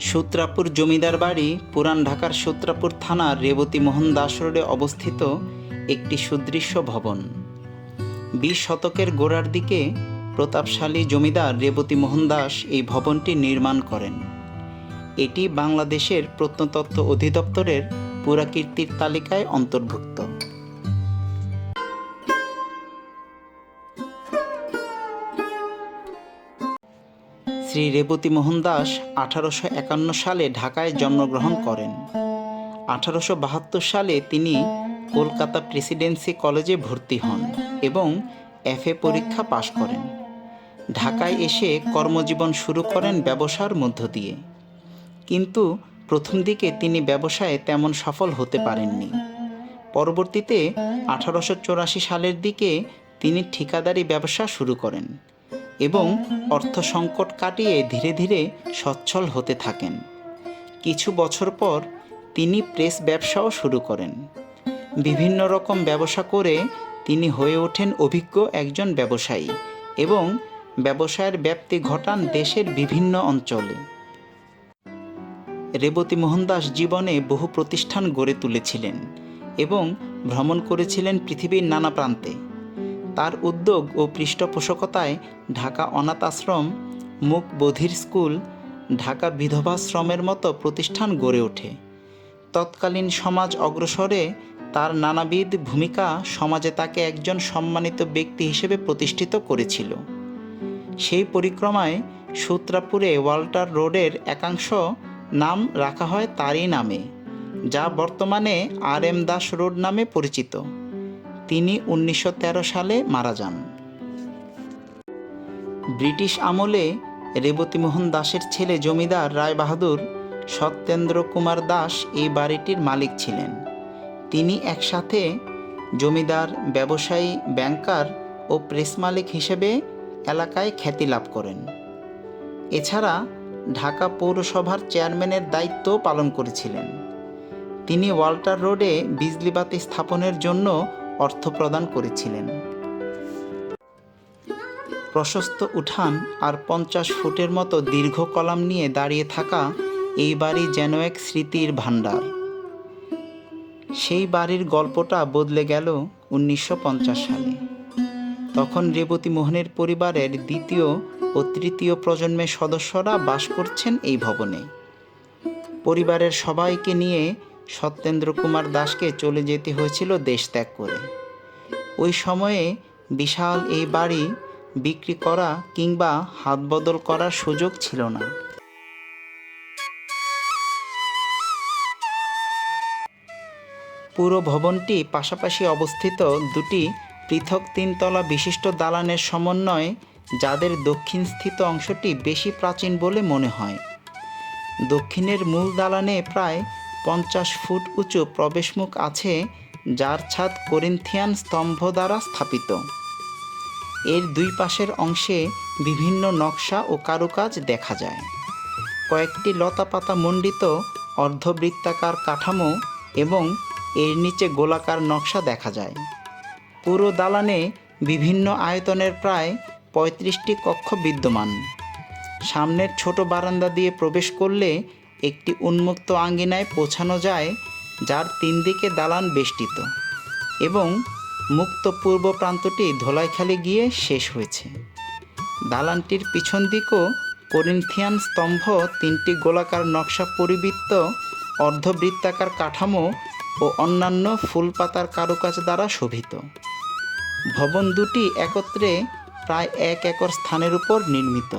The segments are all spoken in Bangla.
সূত্রাপুর জমিদার বাড়ি পুরান ঢাকার সূত্রাপুর থানার রেবতী মোহন দাস রোডে অবস্থিত একটি সুদৃশ্য ভবন। বিশ শতকের গোড়ার দিকে প্রতাপশালী জমিদার রেবতী মোহন দাস এই ভবনটি নির্মাণ করেন। এটি বাংলাদেশের প্রত্নতত্ত্ব অধিদপ্তরের পুরাকীর্তির তালিকায় অন্তর্ভুক্ত। শ্রী রেবতী মোহন দাস আঠারোশো একান্ন সালে ঢাকায় জন্মগ্রহণ করেন। আঠারোশো বাহাত্তর সালে তিনি কলকাতা প্রেসিডেন্সি কলেজে ভর্তি হন এবং এফএ পরীক্ষা পাশ করেন। ঢাকায় এসে কর্মজীবন শুরু করেন ব্যবসার মধ্য দিয়ে। কিন্তু প্রথম দিকে তিনি ব্যবসায় তেমন সফল হতে পারেননি। পরবর্তীতে আঠারোশো সালের দিকে তিনি ঠিকাদারি ব্যবসা শুরু করেন। এবং অর্থ সংকট কাটিয়ে ধীরে ধীরে সচ্ছল হতে থাকেন। কিছু বছর পর তিনি প্রেস ব্যবসাও শুরু করেন। বিভিন্ন রকম ব্যবসা করে তিনি হয়ে ওঠেন অভিজ্ঞ একজন ব্যবসায়ী এবং ব্যবসায়ের ব্যাপ্তি ঘটান দেশের বিভিন্ন অঞ্চলে। রেবতী মোহনদাস জীবনে বহু প্রতিষ্ঠান গড়ে তুলেছিলেন এবং ভ্রমণ করেছিলেন পৃথিবীর নানা প্রান্তে। তার উদ্যোগ ও পৃষ্ঠপোষকতায় ঢাকা অনাথ আশ্রম মুক বধির স্কুল, ঢাকা বিধবাশ্রমের মতো প্রতিষ্ঠান গড়ে ওঠে। তৎকালীন সমাজ অগ্রসরে তার নানাবিধ ভূমিকা সমাজে তাকে একজন সম্মানিত ব্যক্তি হিসেবে প্রতিষ্ঠিত করেছিল। সেই পরিক্রমায় সূত্রাপুরে ওয়াল্টার রোডের একাংশ নাম রাখা হয় তারই নামে, যা বর্তমানে আর এম দাস রোড নামে পরিচিত। তিনি উনিশশো তেরো সালে মারা যান। ব্রিটিশ আমলে রেবতীমোহন দাসের ছেলে জমিদার রায় বাহাদুর সত্যেন্দ্র কুমার দাস এই বাড়িটির মালিক ছিলেন। তিনি একসাথে জমিদার, ব্যবসায়ী, ব্যাংকার ও প্রেস মালিক হিসেবে এলাকায় খ্যাতি লাভ করেন। এছাড়া ঢাকা পৌরসভার চেয়ারম্যানের দায়িত্ব পালন করেছিলেন। তিনি ওয়াল্টার রোডে বিজলিবাতি স্থাপনের জন্য অর্থ প্রদান করেছিলেন। প্রশস্ত উঠান আর পঞ্চাশ ফুটের মতো দীর্ঘ কলাম নিয়ে দাঁড়িয়ে থাকা এই বাড়ি যেন এক স্মৃতির ভাণ্ডার। সেই বাড়ির গল্পটা বদলে গেল উনিশশো পঞ্চাশ সালে। তখন রেবতী মোহনের পরিবারের দ্বিতীয় ও তৃতীয় প্রজন্মের সদস্যরা বাস করছেন এই ভবনে। পরিবারের সবাইকে নিয়ে সত্যেন্দ্র কুমার দাসকে চলে যেতে হয়েছিল দেশ ত্যাগ করে। ওই সময়ে বিশাল এই বাড়ি বিক্রি করা কিংবা হাত বদল করার সুযোগ ছিল না। পুরো ভবনটি পাশাপাশি অবস্থিত দুটি পৃথক তিনতলা বিশিষ্ট দালানের সমন্বয়ে, যাদের দক্ষিণস্থিত অংশটি বেশি প্রাচীন বলে মনে হয়। দক্ষিণের মূল দালানে প্রায় পঞ্চাশ ফুট উঁচু প্রবেশমুখ আছে, যার ছাদ করিন্থিয়ান স্তম্ভ দ্বারা স্থাপিত। এর দুই পাশের অংশে বিভিন্ন নকশা ও কারুকাজ দেখা যায়। কয়েকটি লতাপাতা মণ্ডিত অর্ধবৃত্তাকার কাঠামো এবং এর নিচে গোলাকার নকশা দেখা যায়। পুরো দালানে বিভিন্ন আয়তনের প্রায় পঁয়ত্রিশটি কক্ষ বিদ্যমান। সামনের ছোট বারান্দা দিয়ে প্রবেশ করলে একটি উন্মুক্ত আঙ্গিনায় পৌঁছানো যায়, যার তিন দিকে দালান বেষ্টিত এবং মুক্ত পূর্ব প্রান্তটি ধোলাইখালি গিয়ে শেষ হয়েছে। দালানটির পিছন দিকও করিন্থিয়ান স্তম্ভ, তিনটি গোলাকার নকশা পরিবৃত্ত, অর্ধবৃত্তাকার কাঠামো ও অন্যান্য ফুলপাতার কারুকাজ দ্বারা শোভিত। ভবন দুটি একত্রে প্রায় এক একর স্থানের উপর নির্মিত।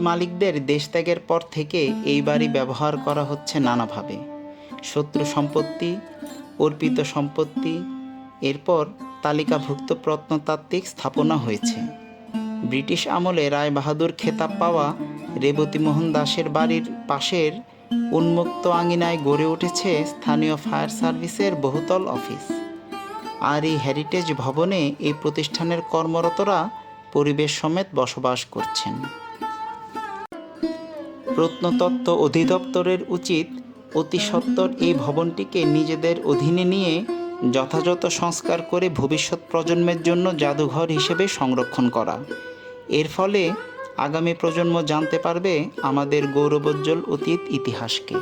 মালিকদের দেশত্যাগের পর থেকে এই বাড়ি ব্যবহার করা হচ্ছে নানাভাবে। শত্রু সম্পত্তি, অর্পিত সম্পত্তি, এরপর তালিকাভুক্ত প্রত্নতাত্ত্বিক স্থাপনা হয়েছে। ব্রিটিশ আমলে রায় বাহাদুর খেতাব পাওয়া রেবতীমোহন দাসের বাড়ির পাশের উন্মুক্ত আঙিনায় গড়ে উঠেছে স্থানীয় ফায়ার সার্ভিসের বহুতল অফিস। আর এই হেরিটেজ ভবনে এই প্রতিষ্ঠানের কর্মরতরা পরিবেশ সমেত বসবাস করছেন। প্রত্নতত্ত্ব অধিদপ্তরের উচিত অতি সত্বর এই ভবনটিকে নিজেদের অধীনে নিয়ে যথাযথ সংস্কার করে ভবিষ্যৎ প্রজন্মের জন্য জাদুঘর হিসেবে সংরক্ষণ করা। এর ফলে আগামী প্রজন্ম জানতে পারবে আমাদের গৌরবোজ্জ্বল অতীত ইতিহাসকে।